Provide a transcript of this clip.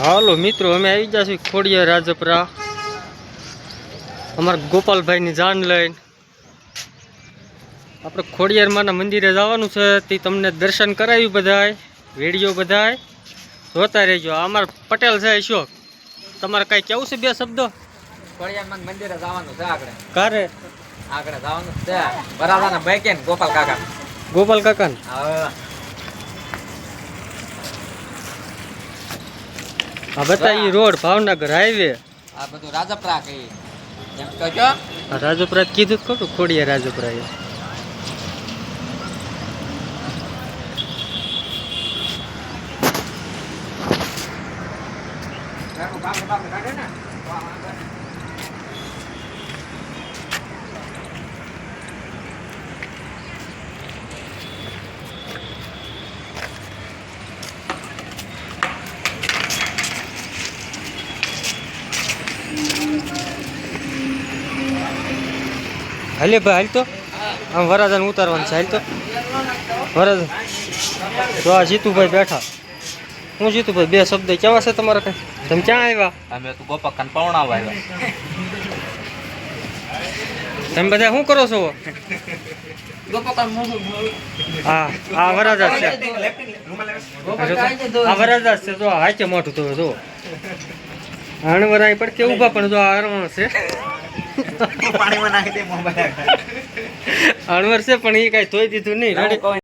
હાલો મિત્રો અમે આવી ગયા છીએ ખોડિયા રાજપરા. અમારા ગોપાલભાઈની જાન લઈને. આપણે ખોડિયારમાંના મંદિરે જવાનું છે તે તમને દર્શન કરાવ્યું બધાય વીડિયો બધાય. જોતા રહેજો. અમારા પટેલ છે અશોક તમારે કાંઈ કેવું છે બે શબ્દો? ખોડિયારમાં મંદિરે જવાનું છે આગળ. કારે? આગળ જવાનું છે. બરાબર ગોપાલ કાકા. ગોપાલ કાકા આ ઈ રોડ ભાવનગર હાઈવે આ બધું રાજપરા કઈ. એમ કહો આ રાજપરા કીધું ખોટું ખોડિયા રાજપરા એ. હાલે ભાઈ હાલ તો. આમ વરાજાને ઉતારવાનું છે હાલ તો. વરાજ. જો આ જીતુભાઈ બેઠા. હું જીતુભાઈ બે શબ્દ કેવા છે તમારા કઈ? તમે ક્યાં આવ્યા? અમે તો ગોપા ખાન પૌણા આવ્યા. તમે બધા શું કરો છો? હા હા આ વરાજા છે. આ વરાજા છે. જો આ હાચે મોટું તો જો. અણવર પણ કેવું ભા પણ જો આ અણવર છે. પાણીમાં નાખી દે મોબાઈલ અણવર છે પણ એ કાંઈ ધોઈ દીધું નહીં.